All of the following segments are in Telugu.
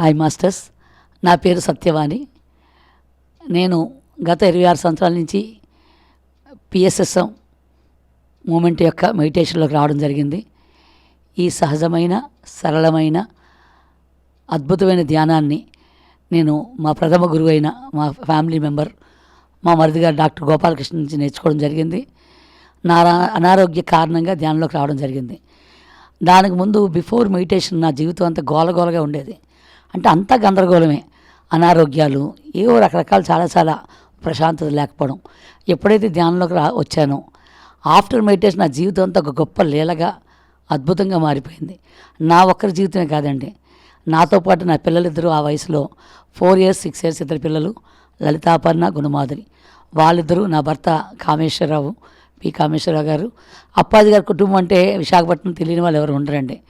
హాయ్ మాస్టర్స్ నా పేరు సత్యవాణి. నేను గత ఇరవై ఆరు సంవత్సరాల నుంచి పిఎస్ఎస్ఎం మూమెంట్ యొక్క మెడిటేషన్లోకి రావడం జరిగింది. ఈ సహజమైన సరళమైన అద్భుతమైన ధ్యానాన్ని నేను మా ప్రథమ గురువు అయిన మా ఫ్యామిలీ మెంబర్ మా మరిది గారు డాక్టర్ గోపాలకృష్ణ నుంచి నేర్చుకోవడం జరిగింది. నా రా- అనారోగ్య కారణంగా ధ్యానంలోకి రావడం జరిగింది. దానికి ముందు బిఫోర్ మెడిటేషన్ నా జీవితం అంతా గోలగోలగా ఉండేది. అంటే అంతా గందరగోళమే. అనారోగ్యాలు ఏవో రకరకాల చాలా చాలా ప్రశాంతత లేకపోవడం. ఎప్పుడైతే ధ్యానంలోకి రా వచ్చానో ఆఫ్టర్ మెడిటేషన్ నా జీవితం అంతా ఒక గొప్ప లీలగా అద్భుతంగా మారిపోయింది. నా ఒక్కరి జీవితమే కాదండి. నాతో పాటు నా పిల్లలిద్దరూ ఆ వయసులో ఫోర్ ఇయర్స్ సిక్స్ ఇయర్స్ ఇద్దరు పిల్లలు లలితాపర్ణ గుణమాధురి. వాళ్ళిద్దరూ నా భర్త కామేశ్వరరావు పి. కామేశ్వరరావు గారు. అప్పాజీ గారి కుటుంబం అంటే విశాఖపట్నం తెలియని వాళ్ళు ఎవరు ఉండరండి.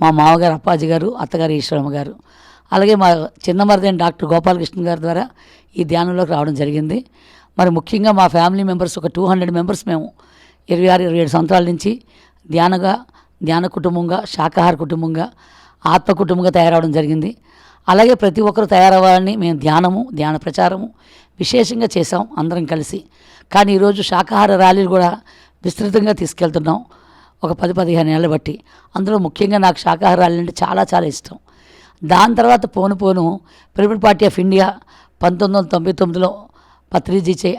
మా మామగారు అప్పాజీ గారు అత్తగారు ఈశ్వరమ్మ గారు. అలాగే మా చిన్న మరిదైన డాక్టర్ గోపాలకృష్ణ గారి ద్వారా ఈ ధ్యానంలోకి రావడం జరిగింది. మరి ముఖ్యంగా మా ఫ్యామిలీ మెంబర్స్ ఒక టూ హండ్రెడ్ మెంబర్స్ మేము ఇరవై ఆరు ఇరవై ఏడు సంవత్సరాల నుంచి ధ్యానగా ధ్యాన కుటుంబంగా శాకాహార కుటుంబంగా ఆత్మ కుటుంబంగా తయారవడం జరిగింది. అలాగే ప్రతి ఒక్కరు తయారవ్వాలని మేము ధ్యానము ధ్యాన ప్రచారము విశేషంగా చేసాం అందరం కలిసి. కానీ ఈరోజు శాకాహార ర్యాలీలు కూడా విస్తృతంగా తీసుకెళ్తున్నాం. ఒక పది పదిహేను నెలలు బట్టి. అందులో ముఖ్యంగా నాకు శాకాహార ర్యాలీ అంటే చాలా చాలా ఇష్టం. దాని తర్వాత పోను పోను పిరమిడ్ పార్టీ ఆఫ్ ఇండియా పంతొమ్మిది వందల తొంభై తొమ్మిదిలో పత్రిజీచే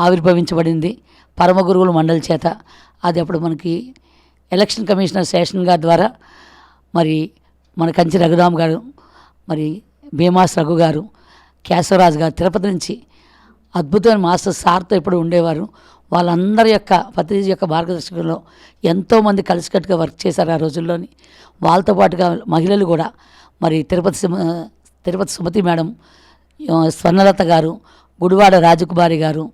ఆవిర్భవించబడింది. పరమ గురువుల మండలి చేత. అది అప్పుడు మనకి ఎలక్షన్ కమిషనర్ శేషన్ గారి ద్వారా మరి మన కంచి రఘురామ్ గారు మరి భీమాస్ రఘు గారు కేశవరాజు గారు తిరుపతి నుంచి అద్భుతమైన మాస్టర్ సార్తో ఇప్పుడు ఉండేవారు. వాళ్ళందరి యొక్క పత్రిజీ యొక్క మార్గదర్శకంలో ఎంతోమంది కలిసికట్టుగా వర్క్ చేశారు ఆ రోజుల్లోని. వాళ్ళతో పాటుగా మహిళలు కూడా మరి తిరుపతి సుమ- తిరుపతి సుమతి మేడం స్వర్ణలత గారు గుడివాడ రాజకుమారి గారు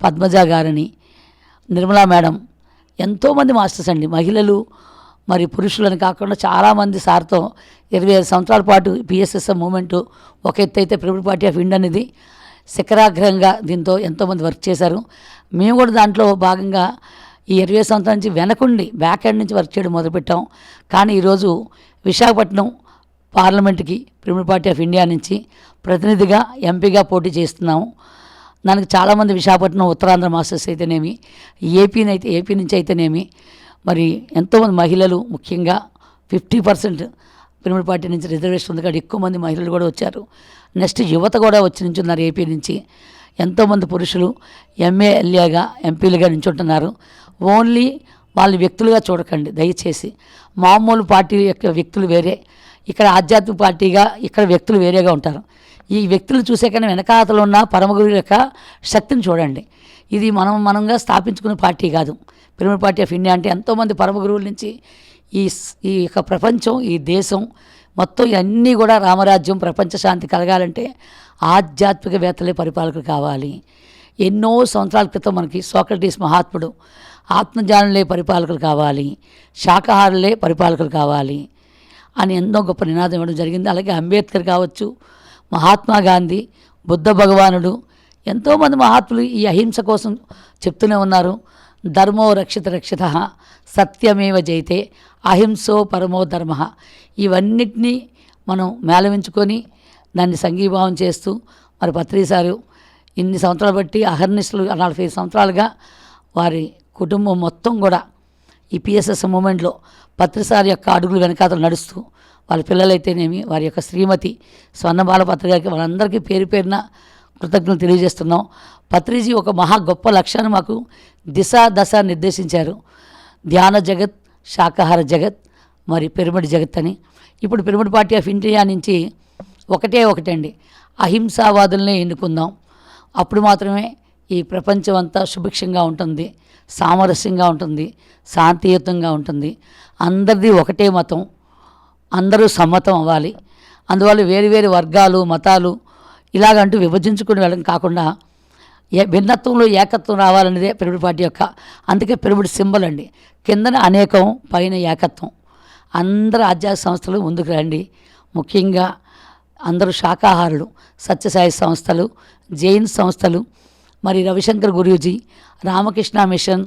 పద్మజ గారని నిర్మలా మేడం ఎంతోమంది మాస్టర్స్ అండి. మహిళలు మరి పురుషులని కాకుండా చాలామంది సార్తో ఇరవై ఐదు సంవత్సరాల పాటు పిఎస్ఎస్ఎం మూమెంట్ ఒక ఎత్తు అయితే ప్రిమిడ్ పార్టీ ఆఫ్ ఇండియా అనేది శిఖరాగ్రహంగా దీంతో ఎంతోమంది వర్క్ చేశారు. మేము కూడా దాంట్లో భాగంగా ఈ ఇరవై సంవత్సరం సంవత్సరాల నుంచి వెనకుండి బ్యాక్ ఎండ్ నుంచి వర్క్ చేయడం మొదలుపెట్టాం. కానీ ఈరోజు విశాఖపట్నం పార్లమెంట్కి ప్రిమిడ్ పార్టీ ఆఫ్ ఇండియా నుంచి ప్రతినిధిగా ఎంపీగా పోటీ చేస్తున్నాము. దానికి చాలామంది విశాఖపట్నం ఉత్తరాంధ్ర మాస్టర్స్ అయితేనేమి ఏపీని అయితే ఏపీ నుంచి అయితేనేమి మరి ఎంతోమంది మహిళలు ముఖ్యంగా ఫిఫ్టీ పర్సెంట్ పిరమిడ్ పార్టీ నుంచి రిజర్వేషన్ ఉంది కాబట్టి ఎక్కువ మంది మహిళలు కూడా వచ్చారు. నెక్స్ట్ యువత కూడా వచ్చి నించున్నారు ఏపీ నుంచి. ఎంతోమంది పురుషులు ఎంఏఎల్ఏగా ఎంపీలుగా నించుంటున్నారు. ఓన్లీ వాళ్ళని వ్యక్తులుగా చూడకండి దయచేసి. మామూలు పార్టీ యొక్క వ్యక్తులు వేరే ఇక్కడ ఆధ్యాత్మిక పార్టీగా ఇక్కడ వ్యక్తులు వేరేగా ఉంటారు. ఈ వ్యక్తులు చూసే కానీ వెనకాతలు ఉన్న పరమగురు యొక్క శక్తిని చూడండి. ఇది మనం మనంగా స్థాపించుకునే పార్టీ కాదు. పిరమిడ్ పార్టీ ఆఫ్ ఇండియా అంటే ఎంతోమంది పరమ గురువుల నుంచి ఈ ఈ యొక్క ప్రపంచం ఈ దేశం మొత్తం ఇవన్నీ కూడా రామరాజ్యం ప్రపంచ శాంతి కలగాలంటే ఆధ్యాత్మికవేత్తలే పరిపాలకులు కావాలి. ఎన్నో సంవత్సరాల క్రితం మనకి సోక్రటీస్ మహాత్ముడు ఆత్మజ్ఞానులే పరిపాలకులు కావాలి. శాకాహారులే పరిపాలకులు కావాలి అని ఎన్నో గొప్ప నినాదం ఇవ్వడం జరిగింది. అలాగే అంబేద్కర్ కావచ్చు మహాత్మా గాంధీ బుద్ధ భగవానుడు ఎంతోమంది మహాత్ములు ఈ అహింస కోసం చెప్తూనే ఉన్నారు. ధర్మో రక్షిత రక్షిత సత్యమేవ జైతే అహింసో పరమో ధర్మ ఇవన్నిటినీ మనం మేళవించుకొని దాన్ని సంఘీభావం చేస్తూ మరి పత్రిసారు ఇన్ని సంవత్సరాలు బట్టి అహర్నిశలు నలభై సంవత్సరాలుగా వారి కుటుంబం మొత్తం కూడా ఈ పిఎస్ఎస్ మూమెంట్లో పత్రిసారి యొక్క అడుగులు వెనకాతలు నడుస్తూ వాళ్ళ పిల్లలైతేనేమి వారి యొక్క శ్రీమతి స్వర్ణబాల పత్రి గారికి వాళ్ళందరికీ పేరు పేరున కృతజ్ఞతలు తెలియజేస్తున్నాం. పత్రిజీ ఒక మహా గొప్ప లక్ష్యాన్ని మాకు. దిశ దశ నిర్దేశించారు. ధ్యాన జగత్ శాకాహార జగత్ మరి పిరమిడ్ జగత్ అని. ఇప్పుడు పిరమిడ్ పార్టీ ఆఫ్ ఇండియా నుంచి ఒకటే ఒకటండి. అహింసావాదులనే ఎన్నుకుందాం. అప్పుడు మాత్రమే ఈ ప్రపంచం అంతా సుభిక్షంగా ఉంటుంది సామరస్యంగా ఉంటుంది శాంతియుతంగా ఉంటుంది. అందరిది ఒకటే మతం అందరూ సమ్మతం అవ్వాలి. అందువల్ల వేరు వేరు వర్గాలు మతాలు ఇలాగంటూ విభజించుకుని వెళ్ళడం కాకుండా ఏ భిన్నత్వంలో ఏకత్వం రావాలనేదే పెరుగుడు పార్టీ యొక్క అందుకే పెరుగుడు సింబల్ అండి. కిందన అనేకం పైన ఏకత్వం. అందరు ఆధ్యాత్మిక సంస్థలు ముందుకు రండి. ముఖ్యంగా అందరూ శాకాహారులు సత్యసాయి సంస్థలు జైన్ సంస్థలు మరి రవిశంకర్ గురూజీ రామకృష్ణ మిషన్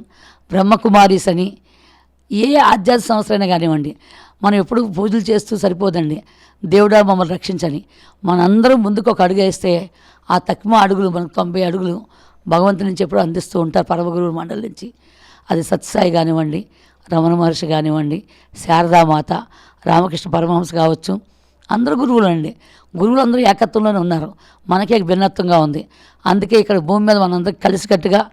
బ్రహ్మకుమారీస్ అని ఏ ఆధ్యాత్మిక సంస్థలైనా కానివ్వండి. మనం ఎప్పుడు పూజలు చేస్తూ సరిపోదండి. దేవుడా మమ్మల్ని రక్షించని. మనందరం ముందుకు ఒక అడుగు వేస్తే ఆ తక్కువ అడుగులు మనకు తొంభై అడుగులు భగవంతుని నుంచి ఎప్పుడు అందిస్తూ ఉంటారు పరమగురు మండలి నుంచి. అది సత్యసాయి కానివ్వండి రమణ మహర్షి కానివ్వండి శారదామాత రామకృష్ణ పరమహంస కావచ్చు. అందరు గురువులు అండి గురువులు అందరూ ఏకత్వంలోనే ఉన్నారు. మనకే భిన్నత్వంగా ఉంది. అందుకే ఇక్కడ భూమి మీద మనందరం కలిసికట్టుగా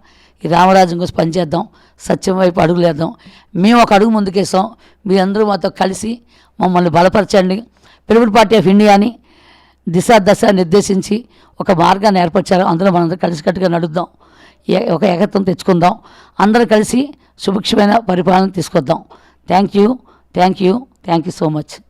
ఈ రామరాజ్యం కోసం పనిచేద్దాం సత్యం వైపు అడుగులేద్దాం మేము ఒక అడుగు ముందుకేసాం. మీరందరూ మాతో కలిసి మమ్మల్ని బలపరచండి. పిలుపుడు పార్టీ ఆఫ్ ఇండియాని దిశ దశ నిర్దేశించి ఒక మార్గాన్ని ఏర్పరిచారు. అందులో మనందరం కలిసికట్టుగా నడుద్దాం. ఏ- ఒక ఏకత్వం తెచ్చుకుందాం. అందరూ కలిసి సుభిక్షమైన పరిపాలన తీసుకొద్దాం. Thank you thank you thank you so much.